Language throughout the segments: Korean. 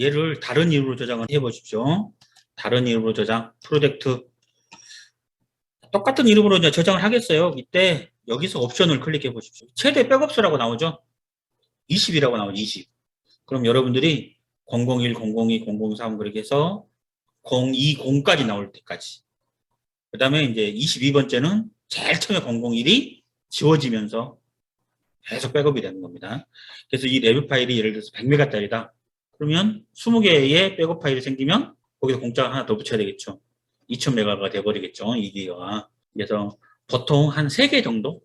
얘를 다른 이름으로 저장을 해 보십시오. 다른 이름으로 저장, 프로젝트. 똑같은 이름으로 이제 저장을 하겠어요. 이때 여기서 옵션을 클릭해 보십시오. 최대 백업수라고 나오죠? 20이라고 나오죠, 20. 그럼 여러분들이 001, 002, 003 그렇게 해서 020까지 나올 때까지. 그 다음에 이제 22번째는 제일 처음에 001이 지워지면서 계속 백업이 되는 겁니다. 그래서 이 레뷰 파일이 예를 들어서 100메가짜리다. 그러면 20개의 백업 파일이 생기면 거기서 공짜가 하나 더 붙여야 되겠죠. 2000메가가 돼버리겠죠. 이 기가가. 그래서 보통 한 3개 정도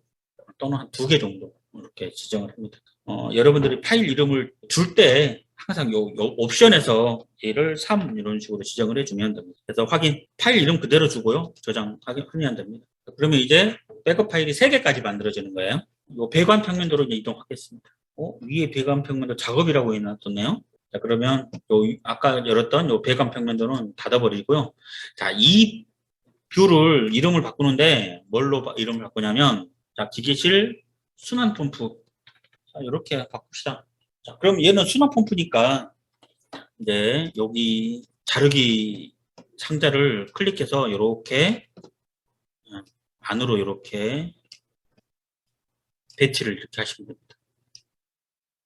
또는 한 2개 정도 이렇게 지정을 합니다. 어, 여러분들이 파일 이름을 줄 때 항상 요, 요 옵션에서 얘를 3 이런 식으로 지정을 해주면 됩니다. 그래서 확인 파일 이름 그대로 주고요. 저장 확인하면 됩니다. 그러면 이제 백업 파일이 3개까지 만들어지는 거예요. 요 배관 평면도로 이동하겠습니다. 어, 위에 배관 평면도 작업이라고 해놨었네요. 자, 그러면 요 아까 열었던 요 배관 평면도는 닫아버리고요. 자, 이 뷰를 이름을 바꾸는데 뭘로 바- 이름을 바꾸냐면 자, 기계실 순환 펌프. 자, 이렇게 바꿉시다. 자, 그럼 얘는 순환 펌프니까 이제 여기 자르기 상자를 클릭해서 이렇게 안으로 이렇게 배치를 이렇게 하시면 됩니다.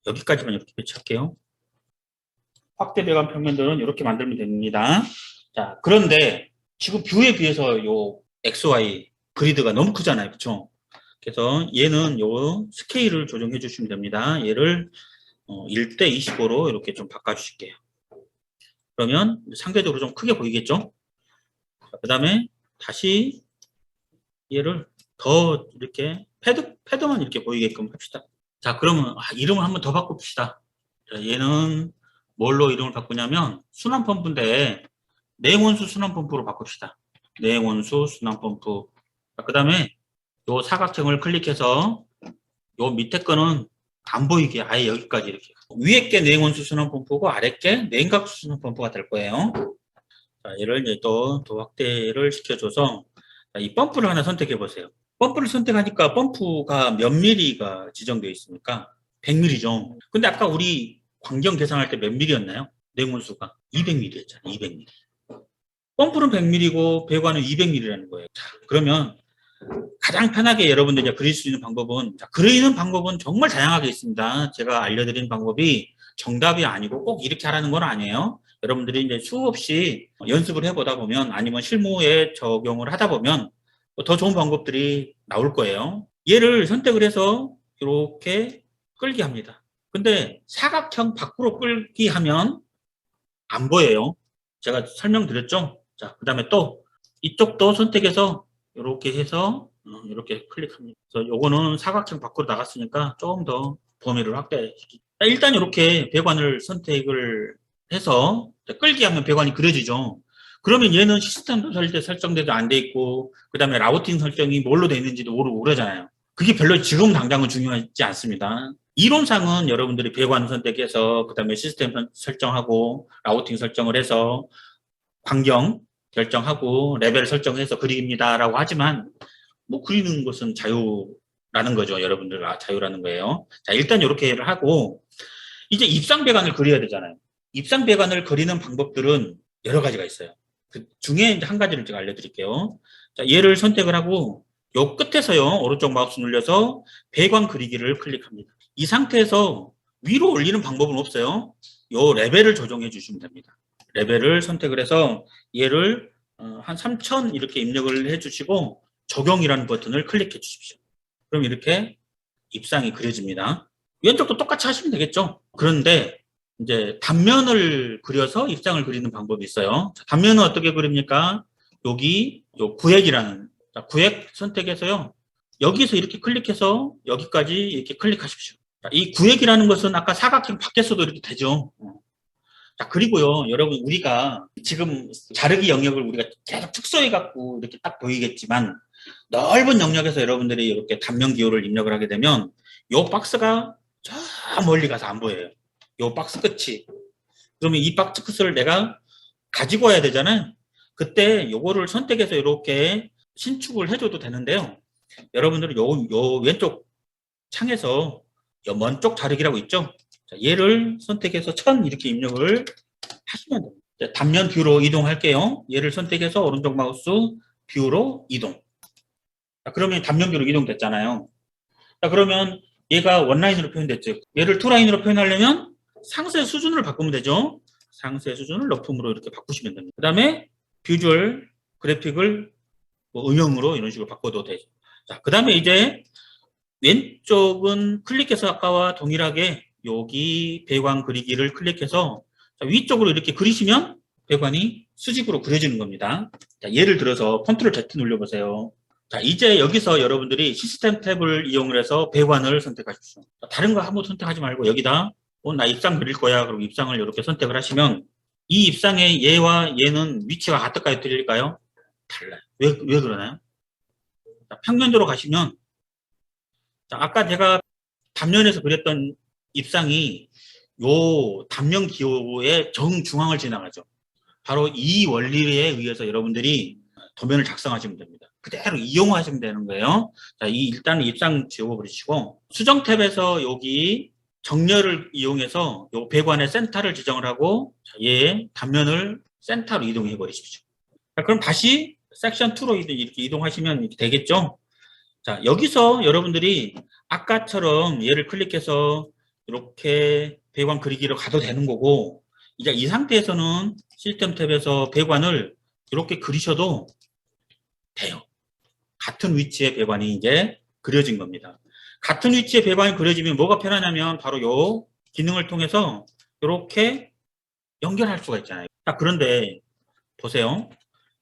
여기까지만 이렇게 배치할게요. 확대 배관 평면도는 이렇게 만들면 됩니다. 자, 그런데 지금 뷰에 비해서 요 XY 그리드가 너무 크잖아요. 그쵸? 그래서 얘는 요 스케일을 조정해 주시면 됩니다. 얘를 어, 1대 25로 이렇게 좀 바꿔 주실게요. 그러면 상대적으로 좀 크게 보이겠죠? 그 다음에 다시 얘를 더 이렇게 패드, 패드만 이렇게 보이게끔 합시다. 자, 그러면 아, 이름을 한번 더 바꿔봅시다. 자, 얘는 뭘로 이름을 바꾸냐면 순환 펌프인데 냉온수 순환 펌프로 바꿉시다. 냉온수 순환 펌프. 그 다음에 요 사각형을 클릭해서 요 밑에 거는 안 보이게 아예 여기까지 이렇게 위에 게 냉온수 순환 펌프고 아래 게 냉각수 순환 펌프가 될 거예요. 자, 얘를 이제 또, 또 확대를 시켜줘서 자, 이 펌프를 하나 선택해 보세요. 펌프를 선택하니까 펌프가 몇 미리가 지정되어 있습니까? 100미리죠. 근데 아까 우리 광경 계산할 때몇 미리였나요? 냉온수가 200미리였잖아요. 200미리. 펌프는 100미리고 배관은 200미리라는 거예요. 자, 그러면 가장 편하게 여러분들이 그릴 수 있는 방법은 자, 그리는 방법은 정말 다양하게 있습니다. 제가 알려드린 방법이 정답이 아니고 꼭 이렇게 하라는 건 아니에요. 여러분들이 이제 수없이 연습을 해보다 보면 아니면 실무에 적용을 하다 보면 더 좋은 방법들이 나올 거예요. 얘를 선택을 해서 이렇게 끌기 합니다. 근데 사각형 밖으로 끌기 하면 안 보여요. 제가 설명드렸죠? 자, 그 다음에 또 이쪽도 선택해서 이렇게 해서 어, 이렇게 클릭합니다. 그래서 요거는 사각형 밖으로 나갔으니까 조금 더 범위를 확대시키. 일단 이렇게 배관을 선택을 해서 끌기 하면 배관이 그려지죠. 그러면 얘는 시스템 설때 설정돼도 안 돼 있고 그 다음에 라우팅 설정이 뭘로 돼 있는지도 모르고 그러잖아요. 그게 별로 지금 당장은 중요하지 않습니다. 이론상은 여러분들이 배관 선택해서 그 다음에 시스템 선- 설정하고 라우팅 설정을 해서 광경 결정하고 레벨 설정해서 그립니다라고 하지만 뭐 그리는 것은 자유라는 거죠. 여러분들 아, 자유라는 거예요. 자 일단 이렇게 하고 이제 입상 배관을 그려야 되잖아요. 입상 배관을 그리는 방법들은 여러 가지가 있어요. 그 중에 한 가지를 제가 알려드릴게요. 자, 얘를 선택을 하고 요 끝에서요 오른쪽 마우스 눌려서 배관 그리기를 클릭합니다. 이 상태에서 위로 올리는 방법은 없어요. 요 레벨을 조정해 주시면 됩니다. 레벨을 선택을 해서 얘를 어, 한3000 이렇게 입력을 해 주시고 적용이라는 버튼을 클릭해 주십시오. 그럼 이렇게 입상이 그려집니다. 왼쪽도 똑같이 하시면 되겠죠. 그런데 이제 단면을 그려서 입상을 그리는 방법이 있어요. 자, 단면은 어떻게 그립니까? 여기 요 구획이라는 자, 구획 선택해서요. 여기서 이렇게 클릭해서 여기까지 이렇게 클릭하십시오. 자, 이 구획이라는 것은 아까 사각형 밖에서도 이렇게 되죠. 어. 자, 그리고요, 여러분, 우리가 지금 자르기 영역을 우리가 계속 축소해 갖고 이렇게 딱 보이겠지만 넓은 영역에서 여러분들이 이렇게 단면 기호를 입력을 하게 되면 요 박스가 저 멀리 가서 안 보여요. 요 박스 끝이. 그러면 이 박스 끝을 내가 가지고 와야 되잖아요. 그때 요거를 선택해서 이렇게 신축을 해줘도 되는데요. 여러분들은 요, 요 왼쪽 창에서 요 먼쪽 자르기라고 있죠. 자, 얘를 선택해서 천 이렇게 입력을 하시면 됩니다. 자, 단면 뷰로 이동할게요. 얘를 선택해서 오른쪽 마우스 뷰로 이동. 자, 그러면 단면 뷰로 이동됐잖아요. 자, 그러면 얘가 원라인으로 표현됐죠. 얘를 투라인으로 표현하려면 상세 수준을 바꾸면 되죠. 상세 수준을 높음으로 이렇게 바꾸시면 됩니다. 그 다음에 비주얼 그래픽을 뭐 음영으로 이런 식으로 바꿔도 되죠. 자, 그 다음에 이제 왼쪽은 클릭해서 아까와 동일하게 여기 배관 그리기를 클릭해서 자, 위쪽으로 이렇게 그리시면 배관이 수직으로 그려지는 겁니다. 자, 예를 들어서 컨트롤 Z 눌러보세요. 자, 이제 여기서 여러분들이 시스템 탭을 이용을 해서 배관을 선택하십시오. 자, 다른 거 아무 선택하지 말고 여기다 어, 나 입상 그릴 거야. 그럼 입상을 이렇게 선택을 하시면 이 입상의 얘와 얘는 위치가 같을까요? 틀릴까요? 달라요. 왜, 왜 그러나요? 자, 평면도로 가시면 자, 아까 제가 단면에서 그렸던 입상이 요 단면 기호의 정중앙을 지나가죠. 바로 이 원리에 의해서 여러분들이 도면을 작성하시면 됩니다. 그대로 이용하시면 되는 거예요. 자, 이 일단 입상 지워버리시고 수정 탭에서 여기 정렬을 이용해서 요 배관의 센터를 지정을 하고 자, 얘 단면을 센터로 이동해 버리십시오. 자, 그럼 다시 섹션 2로 이렇게 이동하시면 되겠죠? 자, 여기서 여러분들이 아까처럼 얘를 클릭해서 이렇게 배관 그리기로 가도 되는 거고, 이제 이 상태에서는 시스템 탭에서 배관을 이렇게 그리셔도 돼요. 같은 위치의 배관이 이제 그려진 겁니다. 같은 위치의 배관이 그려지면 뭐가 편하냐면 바로 요 기능을 통해서 이렇게 연결할 수가 있잖아요. 자, 그런데 보세요.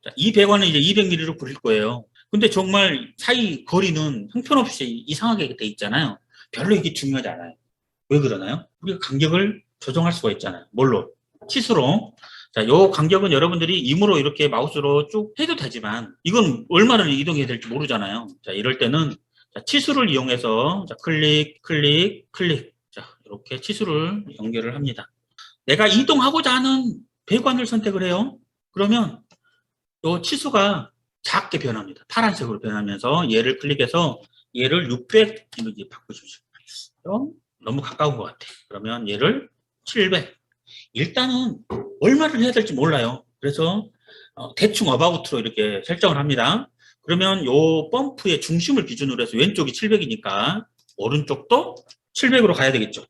자, 이 배관은 이제 200mm로 그릴 거예요. 근데 정말 사이 거리는 형편없이 이상하게 돼 있잖아요. 별로 이게 중요하지 않아요. 왜 그러나요? 우리가 간격을 조정할 수가 있잖아요. 뭘로? 치수로. 자, 요 간격은 여러분들이 임으로 이렇게 마우스로 쭉 해도 되지만 이건 얼마나 이동해야 될지 모르잖아요. 자, 이럴 때는 자, 치수를 이용해서 자, 클릭, 클릭, 클릭. 자, 이렇게 치수를 연결을 합니다. 내가 이동하고자 하는 배관을 선택을 해요. 그러면 요 치수가 작게 변합니다. 파란색으로 변하면서 얘를 클릭해서 얘를 600 이렇게 바꾸십시오. 좀 너무 가까운 것 같아. 그러면 얘를 700. 일단은 얼마를 해야 될지 몰라요. 그래서 어, 대충 어바웃으로 이렇게 설정을 합니다. 그러면 요 펌프의 중심을 기준으로 해서 왼쪽이 700이니까 오른쪽도 700으로 가야 되겠죠. 자,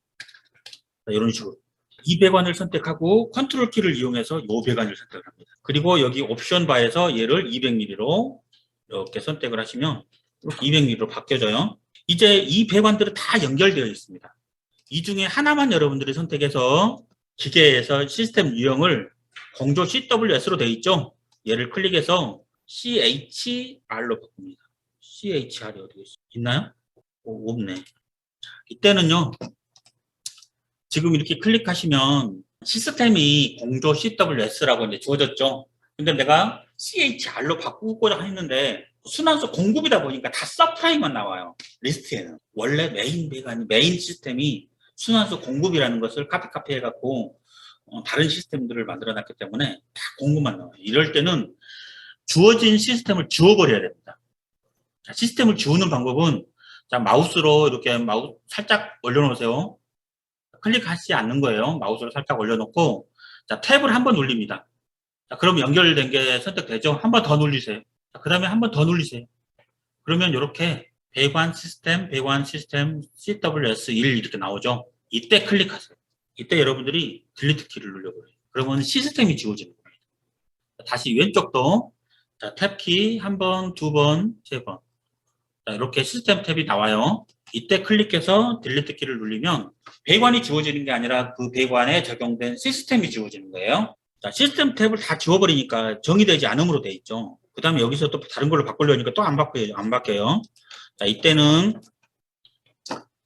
이런 식으로. 이 배관을 선택하고 컨트롤 키를 이용해서 요 배관을 선택을 합니다. 그리고 여기 옵션 바에서 얘를 200mm로 이렇게 선택을 하시면 200mm로 바뀌어져요. 이제 이 배관들은 다 연결되어 있습니다. 이 중에 하나만 여러분들이 선택해서 기계에서 시스템 유형을 공조 CWS로 되어 있죠. 얘를 클릭해서 CHR로 바꿉니다. CHR이 어디 있, 있나요? 오, 없네. 자, 이때는요. 지금 이렇게 클릭하시면 시스템이 공조 CWS라고 이제 주어졌죠. 근데 내가 CHR로 바꾸고자 했는데 순환수 공급이다 보니까 다 서프라임만 나와요. 리스트에는. 원래 메인 배관이 메인 시스템이 순환수 공급이라는 것을 카피카피 해갖고 어, 다른 시스템들을 만들어 놨기 때문에 다 공급만 나와요. 이럴 때는 주어진 시스템을 지워버려야 됩니다. 자, 시스템을 지우는 방법은 자, 마우스로 이렇게 마우스 살짝 올려놓으세요. 클릭하지 않는 거예요. 마우스를 살짝 올려놓고 자, 탭을 한 번 눌립니다. 자, 그럼 연결된 게 선택되죠. 한 번 더 눌리세요. 그 다음에 한 번 더 눌리세요. 그러면 이렇게 배관 시스템, 배관 시스템, CWS1 이렇게 나오죠. 이때 클릭하세요. 이때 여러분들이 딜리트 키를 눌러버려요. 그러면 시스템이 지워지는 겁니다. 다시 왼쪽도 자, 탭키 한 번, 두 번, 세 번. 자, 이렇게 시스템 탭이 나와요. 이때 클릭해서 딜리트 키를 누르면 배관이 지워지는 게 아니라 그 배관에 적용된 시스템이 지워지는 거예요. 자, 시스템 탭을 다 지워버리니까 정의되지 않음으로 돼 있죠. 그 다음에 여기서 또 다른 걸로 바꾸려니까 또 안 바뀌어요. 안 바뀌어요. 자, 이때는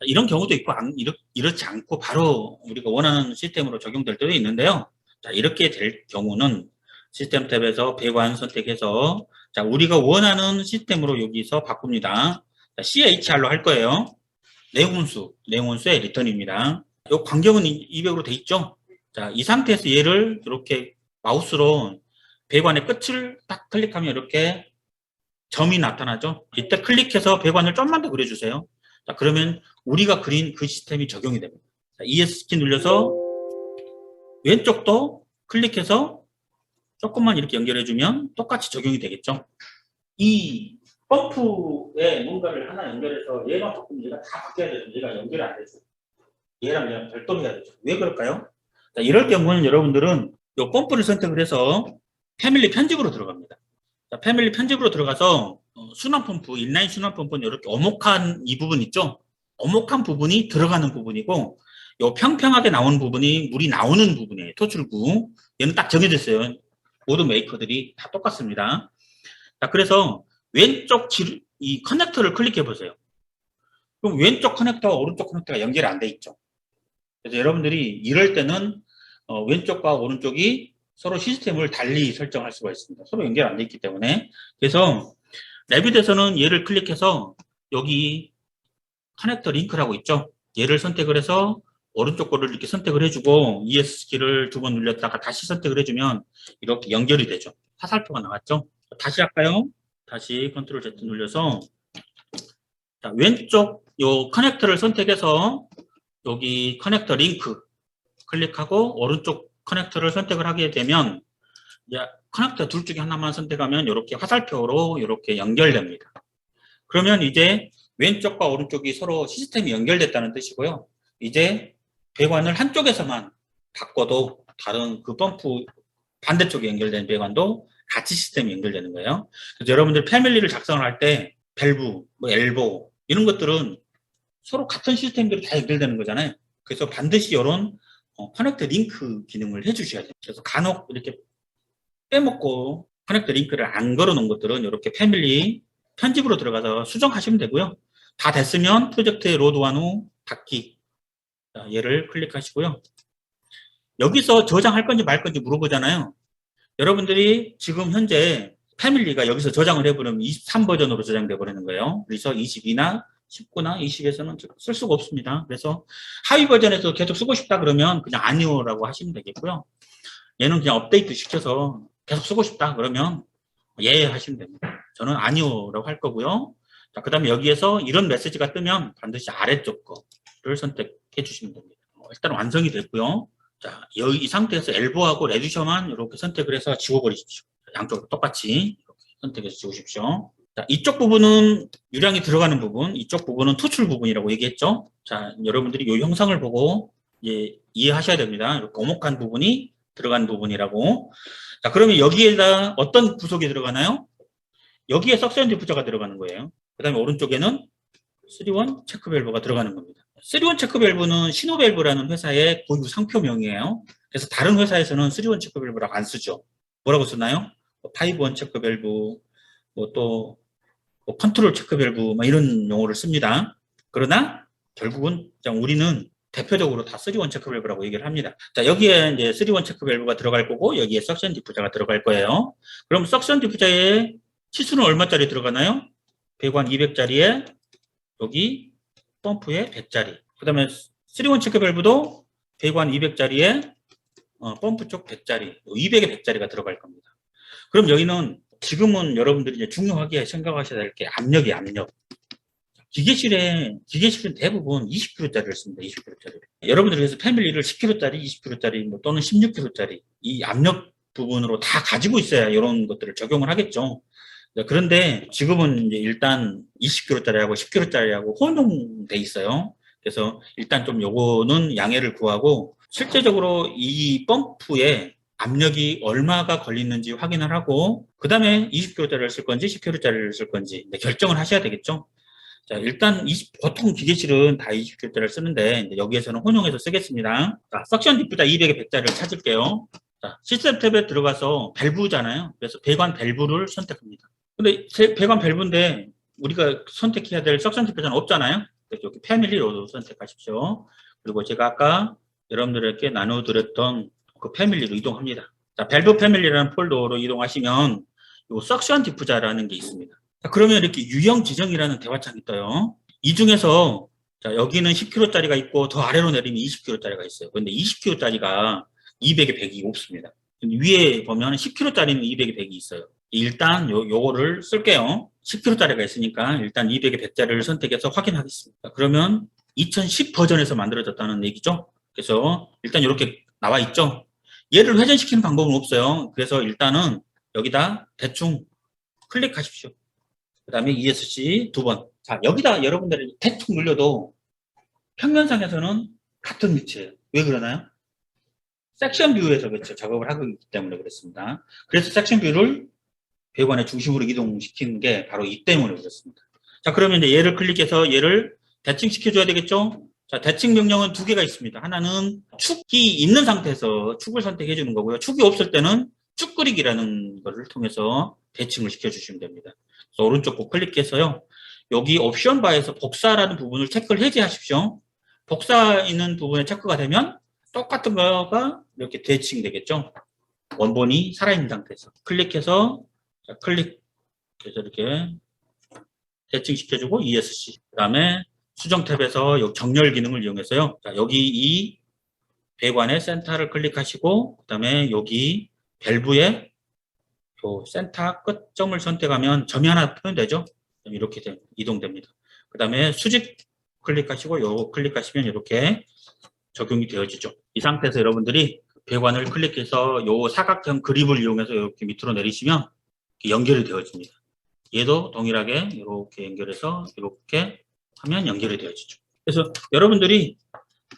이런 경우도 있고 안, 이렇, 이렇지 않고 바로 우리가 원하는 시스템으로 적용될 때도 있는데요. 자, 이렇게 될 경우는 시스템 탭에서 배관 선택해서 자, 우리가 원하는 시스템으로 여기서 바꿉니다. 자, CHR로 할 거예요. 내용운수, 내용운수의 리턴입니다. 이 간격은 200으로 돼 있죠? 자, 이 상태에서 얘를 이렇게 마우스로 배관의 끝을 딱 클릭하면 이렇게 점이 나타나죠? 이때 클릭해서 배관을 좀만 더 그려주세요. 자, 그러면 우리가 그린 그 시스템이 적용이 됩니다. 자, ES키 눌려서 왼쪽도 클릭해서 조금만 이렇게 연결해주면 똑같이 적용이 되겠죠. 이 펌프에 뭔가를 하나 연결해서 얘만 바꾸면 얘가 다 바뀌어야 되죠. 얘가 연결이 안 되죠. 얘랑 얘랑 별도로 해야 되죠. 왜 그럴까요? 자, 이럴 경우는 여러분들은 이 펌프를 선택을 해서 패밀리 편집으로 들어갑니다. 자, 패밀리 편집으로 들어가서 어, 순환 펌프, 인라인 순환 펌프는 이렇게 오목한 이 부분 있죠? 오목한 부분이 들어가는 부분이고 요 평평하게 나오는 부분이 물이 나오는 부분이에요. 토출구. 얘는 딱 정해졌어요. 모든 메이커들이 다 똑같습니다. 자, 그래서 왼쪽 질, 이 커넥터를 클릭해 보세요. 그럼 왼쪽 커넥터와 오른쪽 커넥터가 연결이 안 돼 있죠. 그래서 여러분들이 이럴 때는 어, 왼쪽과 오른쪽이 서로 시스템을 달리 설정할 수가 있습니다. 서로 연결 안 돼 있기 때문에. 그래서 레빗에서는 얘를 클릭해서 여기 커넥터 링크라고 있죠. 얘를 선택을 해서 오른쪽 거를 이렇게 선택을 해주고 ESK를 두 번 눌렸다가 다시 선택을 해주면 이렇게 연결이 되죠. 화살표가 나왔죠. 다시 할까요? 다시 컨트롤 Z 눌려서 자, 왼쪽 요 커넥터를 선택해서 여기 커넥터 링크 클릭하고 오른쪽 커넥터를 선택을 하게 되면 커넥터 둘 중에 하나만 선택하면 이렇게 화살표로 이렇게 연결됩니다. 그러면 이제 왼쪽과 오른쪽이 서로 시스템이 연결됐다는 뜻이고요. 이제 배관을 한쪽에서만 바꿔도 다른 그 펌프 반대쪽에 연결된 배관도 같이 시스템이 연결되는 거예요. 그래서 여러분들 패밀리를 작성을 할 때 밸브, 뭐 엘보 이런 것들은 서로 같은 시스템들이 다 연결되는 거잖아요. 그래서 반드시 이런 어, 커넥터 링크 기능을 해주셔야 돼요. 그래서 간혹 이렇게 빼먹고 커넥터 링크를 안 걸어 놓은 것들은 이렇게 패밀리 편집으로 들어가서 수정하시면 되고요. 다 됐으면 프로젝트에 로드한 후 닫기 자, 얘를 클릭하시고요. 여기서 저장할 건지 말 건지 물어보잖아요. 여러분들이 지금 현재 패밀리가 여기서 저장을 해버리면 23버전으로 저장돼 버리는 거예요. 그래서 22나 19나 20에서는 쓸 수가 없습니다. 그래서 하위 버전에서 계속 쓰고 싶다 그러면 그냥 아니오라고 하시면 되겠고요. 얘는 그냥 업데이트 시켜서 계속 쓰고 싶다 그러면 예 하시면 됩니다. 저는 아니오라고 할 거고요. 자, 그 다음에 여기에서 이런 메시지가 뜨면 반드시 아래쪽 거를 선택해 주시면 됩니다. 어, 일단 완성이 됐고요. 자, 여기 이 상태에서 엘보하고 레디셔만 이렇게 선택을 해서 지워버리십시오. 양쪽으로 똑같이 이렇게 선택해서 지우십시오. 자, 이쪽 부분은 유량이 들어가는 부분, 이쪽 부분은 토출 부분이라고 얘기했죠. 자, 여러분들이 이 형상을 보고 이제 이해하셔야 됩니다. 이렇게 오목한 부분이 들어간 부분이라고. 자, 그러면 여기에다 어떤 부속이 들어가나요? 여기에 석션 디프저가 들어가는 거예요. 그 다음에 오른쪽에는 3원 체크 밸브가 들어가는 겁니다. 3원 체크 밸브는 시노밸브라는 회사의 고유 상표명이에요. 그래서 다른 회사에서는 3원 체크 밸브라고 안 쓰죠. 뭐라고 쓰나요? 5원 체크 밸브, 뭐또 뭐 컨트롤 체크 밸브 뭐 이런 용어를 씁니다. 그러나 결국은 우리는 대표적으로 다 3원 체크 밸브라고 얘기를 합니다. 자, 여기에 이제 3원 체크 밸브가 들어갈 거고 여기에 석션 디프저가 들어갈 거예요. 그럼 석션 디프저의 치수는 얼마짜리 들어가나요? 배관 200짜리에 여기 펌프에 100짜리. 그 다음에 3원 체크 밸브도 배관 200짜리에 어, 펌프 쪽 100짜리, 200에 100짜리가 들어갈 겁니다. 그럼 여기는 지금은 여러분들이 이제 중요하게 생각하셔야 될 게 압력이 압력. 기계실에, 기계실은 대부분 20kg짜리를 씁니다. 20kg짜리. 여러분들이 그래서 패밀리를 10kg짜리, 20kg짜리 뭐 또는 16kg짜리 이 압력 부분으로 다 가지고 있어야 이런 것들을 적용을 하겠죠. 네, 그런데 지금은 일단 20kg짜리하고 10kg짜리하고 혼용돼 있어요. 그래서 일단 좀 요거는 양해를 구하고 실제적으로 이 펌프에 압력이 얼마가 걸리는지 확인을 하고 그 다음에 20kg짜리를 쓸 건지 10kg짜리를 쓸 건지 네, 결정을 하셔야 되겠죠. 자, 일단 20, 보통 기계실은 다 20kg짜리를 쓰는데 여기에서는 혼용해서 쓰겠습니다. 자, 석션 디프자 200에 100짜리를 찾을게요. 자, 시스템 탭에 들어가서 밸브잖아요. 그래서 배관 밸브를 선택합니다. 근데 제 배관 밸브인데 우리가 선택해야 될 석션 디프자는 없잖아요. 그래서 여기 패밀리로 선택하십시오. 그리고 제가 아까 여러분들에게 나눠드렸던 그 패밀리로 이동합니다. 자, 밸브 패밀리라는 폴더로 이동하시면 요 석션 디프자라는 게 있습니다. 자, 그러면 이렇게 유형 지정이라는 대화창이 떠요. 이 중에서 자, 여기는 10kg짜리가 있고 더 아래로 내리면 20kg짜리가 있어요. 그런데 20kg짜리가 200에 100이 없습니다. 위에 보면 10kg짜리는 200에 100이 있어요. 일단 요, 요거를 쓸게요. 10kg짜리가 있으니까 일단 200에 100짜리를 선택해서 확인하겠습니다. 그러면 2010 버전에서 만들어졌다는 얘기죠. 그래서 일단 이렇게 나와 있죠. 얘를 회전시키는 방법은 없어요. 그래서 일단은 여기다 대충 클릭하십시오. 그 다음에 ESC 두 번. 자, 여기다 여러분들이 대충 눌려도 평면상에서는 같은 위치예요. 왜 그러나요? 섹션 뷰에서 그렇죠. 작업을 하고 있기 때문에 그렇습니다. 그래서 섹션 뷰를 배관의 중심으로 이동시키는 게 바로 이 때문에 그렇습니다. 자, 그러면 이제 얘를 클릭해서 얘를 대칭시켜줘야 되겠죠? 자, 대칭 명령은 두 개가 있습니다. 하나는 축이 있는 상태에서 축을 선택해 주는 거고요. 축이 없을 때는 쭉 그리기라는 것을 통해서 대칭을 시켜주시면 됩니다. 그래서 오른쪽 꼭 클릭해서요. 여기 옵션 바에서 복사라는 부분을 체크를 해제하십시오. 복사 있는 부분에 체크가 되면 똑같은 거가 이렇게 대칭이 되겠죠. 원본이 살아있는 상태에서 클릭해서 자, 클릭 해서 이렇게 대칭 시켜주고 ESC 그 다음에 수정 탭에서 요 정렬 기능을 이용해서요. 자, 여기 이 배관의 센터를 클릭하시고 그 다음에 여기 밸브의 요 센터 끝점을 선택하면 점이 하나 표현되죠. 이렇게 돼- 이동됩니다. 그 다음에 수직 클릭하시고 요 클릭하시면 이렇게 적용이 되어지죠. 이 상태에서 여러분들이 배관을 클릭해서 요 사각형 그립을 이용해서 이렇게 밑으로 내리시면 연결이 되어집니다. 얘도 동일하게 이렇게 연결해서 이렇게 하면 연결이 되어지죠. 그래서 여러분들이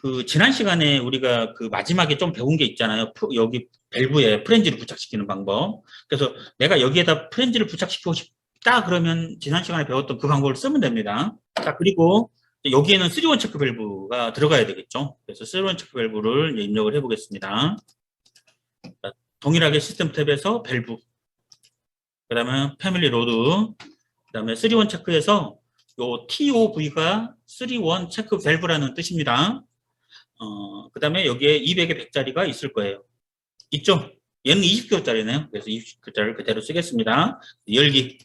그 지난 시간에 우리가 그 마지막에 좀 배운 게 있잖아요. 프- 여기 밸브에 프렌즈를 부착시키는 방법. 그래서 내가 여기에다 프렌즈를 부착시키고 싶다 그러면 지난 시간에 배웠던 그 방법을 쓰면 됩니다. 자 그리고 여기에는 3원 체크 밸브가 들어가야 되겠죠. 그래서 3원 체크 밸브를 입력을 해보겠습니다. 자, 동일하게 시스템 탭에서 밸브, 그 다음에 패밀리 로드, 그 다음에 3원 체크에서 요 TOV가 3원 체크 밸브라는 뜻입니다. 어, 그 다음에 여기에 200에 100짜리가 있을 거예요. 있죠? 얘는 20개월짜리네요. 그래서 20개월짜리를 그대로 쓰겠습니다. 열기.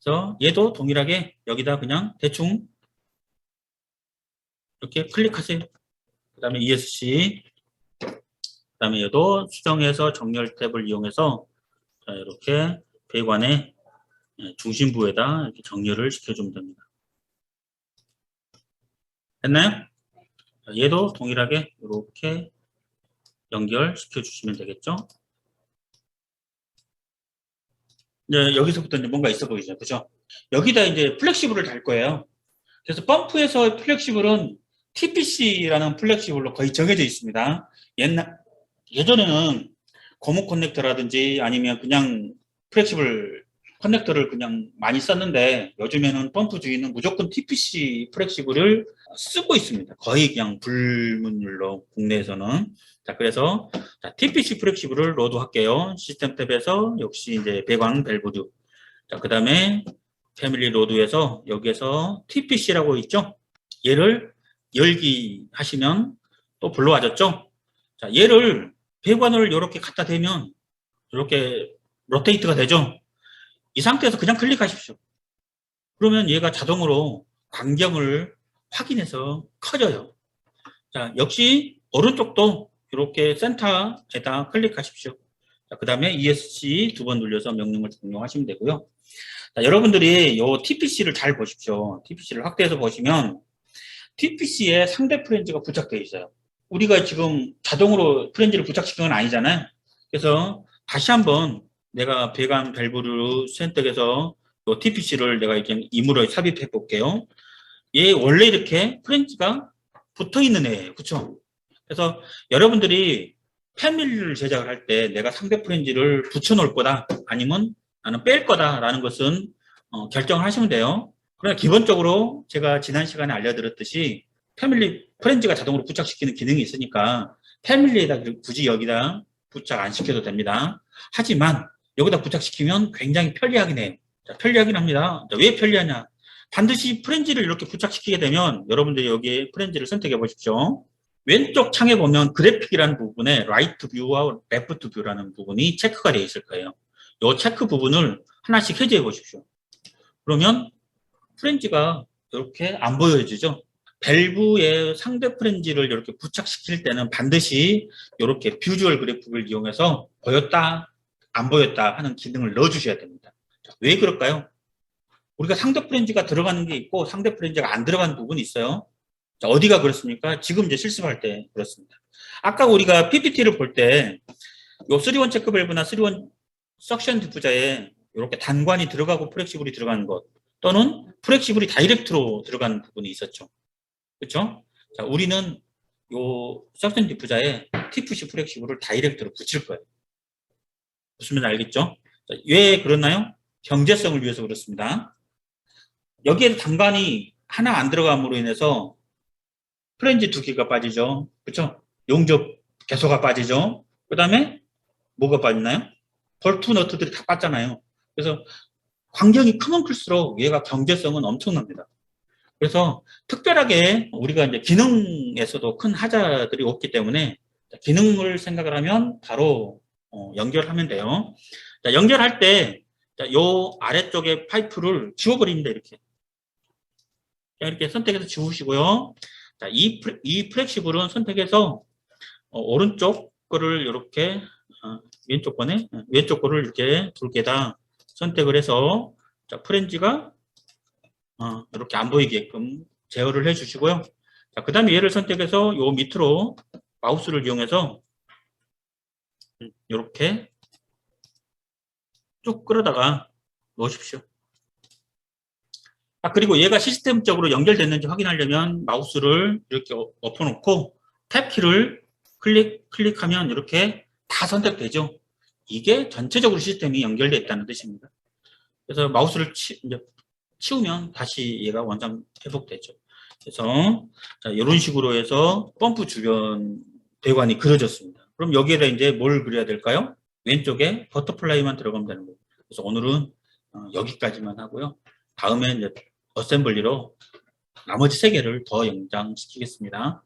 그래서 얘도 동일하게 여기다 그냥 대충 이렇게 클릭하세요. 그 다음에 ESC. 그 다음에 얘도 수정해서 정렬 탭을 이용해서 자, 이렇게 배관의 예, 중심부에다 이렇게 정렬을 시켜주면 됩니다. 됐나요? 자, 얘도 동일하게 이렇게 연결시켜 주시면 되겠죠? 이제 여기서부터 이제 뭔가 있어 보이죠, 그죠? 여기다 이제 플렉시블을 달 거예요. 그래서 펌프에서 플렉시블은 TPC라는 플렉시블로 거의 정해져 있습니다. 옛날 예전에는 고무 커넥터라든지 아니면 그냥 플렉시블 커넥터를 그냥 많이 썼는데 요즘에는 펌프 주인은 무조건 TPC 플렉시블을 쓰고 있습니다. 거의 그냥 불문율로 국내에서는 자 그래서 자, TPC 플렉시블을 로드 할게요. 시스템 탭에서 역시 이제 배관 밸브드 자 그 다음에 패밀리 로드에서 여기에서 TPC라고 있죠. 얘를 열기 하시면 또 불러와졌죠. 자 얘를 배관을 이렇게 갖다 대면 이렇게 로테이트가 되죠. 이 상태에서 그냥 클릭하십시오. 그러면 얘가 자동으로 광경을 확인해서 커져요. 자, 역시 오른쪽도 이렇게 센터에다 클릭하십시오. 자, 그 다음에 ESC 두 번 눌려서 명령을 종료하시면 되고요. 자, 여러분들이 이 TPC를 잘 보십시오. TPC를 확대해서 보시면 TPC에 상대 프렌즈가 부착되어 있어요. 우리가 지금 자동으로 프렌즈를 부착시킨 건 아니잖아요. 그래서 다시 한번 내가 배관 밸브를 선택해서 요 TPC를 내가 이렇게 임으로 삽입해 볼게요. 얘 원래 이렇게 프렌즈가 붙어 있는 애예요. 그렇죠? 그래서 여러분들이 패밀리를 제작을 할 때 내가 상대 프렌즈를 붙여 놓을 거다 아니면 나는 뺄 거다라는 것은 어, 결정을 하시면 돼요. 그러나 기본적으로 제가 지난 시간에 알려드렸듯이 패밀리 프렌즈가 자동으로 부착시키는 기능이 있으니까 패밀리에다 굳이 여기다 부착 안 시켜도 됩니다. 하지만 여기다 부착시키면 굉장히 편리하긴 해요. 자, 편리하긴 합니다. 자, 왜 편리하냐? 반드시 프렌즈를 이렇게 부착시키게 되면 여러분들이 여기에 프렌즈를 선택해 보십시오. 왼쪽 창에 보면 그래픽이라는 부분에 라이트 뷰와 레프트 뷰라는 부분이 체크가 되어 있을 거예요. 이 체크 부분을 하나씩 해제해 보십시오. 그러면 프렌즈가 이렇게 안 보여지죠? 밸브의 상대 프렌즈를 이렇게 부착시킬 때는 반드시 이렇게 비주얼 그래픽을 이용해서 보였다, 안 보였다 하는 기능을 넣어 주셔야 됩니다. 자, 왜 그럴까요? 우리가 상대 프렌즈가 들어가는 게 있고 상대 프렌즈가 안 들어가는 부분이 있어요. 자, 어디가 그렇습니까? 지금 이제 실습할 때 그렇습니다. 아까 우리가 PPT를 볼 때, 요 3원 체크 밸브나 3원 석션 디프자에 이렇게 단관이 들어가고 프렉시블이 들어가는 것, 또는 프렉시블이 다이렉트로 들어가는 부분이 있었죠. 그렇죠? 자, 우리는 요 석션 디프자에 TFC 프렉시블을 다이렉트로 붙일 거예요. 무슨 알겠죠? 자, 왜 그렇나요? 경제성을 위해서 그렇습니다. 여기에 단관이 하나 안 들어감으로 인해서 프렌지 두 개가 빠지죠. 그렇죠? 용접 개소가 빠지죠. 그 다음에 뭐가 빠지나요? 벌투 너트들이 다 빠졌잖아요. 그래서 광경이 크면 클수록 얘가 경제성은 엄청납니다. 그래서 특별하게 우리가 이제 기능에서도 큰 하자들이 없기 때문에 기능을 생각을 하면 바로 어, 연결하면 돼요. 자, 연결할 때, 자, 요 아래쪽에 파이프를 지워버립니다, 이렇게. 자, 이렇게 선택해서 지우시고요. 자, 이, 이 프렉시블은 선택해서 어, 오른쪽 거를 이렇게 어, 왼쪽 거네 어, 왼쪽 거를 이렇게 두 개 다 선택을 해서 자 프렌즈가 어, 이렇게 안 보이게끔 제어를 해 주시고요 자 그 다음에 얘를 선택해서 요 밑으로 마우스를 이용해서 이렇게 쭉 끌어다가 놓으십시오 아, 그리고 얘가 시스템적으로 연결됐는지 확인하려면 마우스를 이렇게 엎- 엎어놓고 탭키를 클릭, 클릭하면 이렇게 다 선택되죠. 이게 전체적으로 시스템이 연결되어 있다는 뜻입니다. 그래서 마우스를 치, 이제 치우면 다시 얘가 원상 회복되죠. 그래서 자, 이런 식으로 해서 펌프 주변 배관이 그려졌습니다. 그럼 여기에다 이제 뭘 그려야 될까요? 왼쪽에 버터플라이만 들어가면 되는 거예요. 그래서 오늘은 어, 여기까지만 하고요. 다음에 이제 어셈블리로 나머지 세 개를 더 연장시키겠습니다.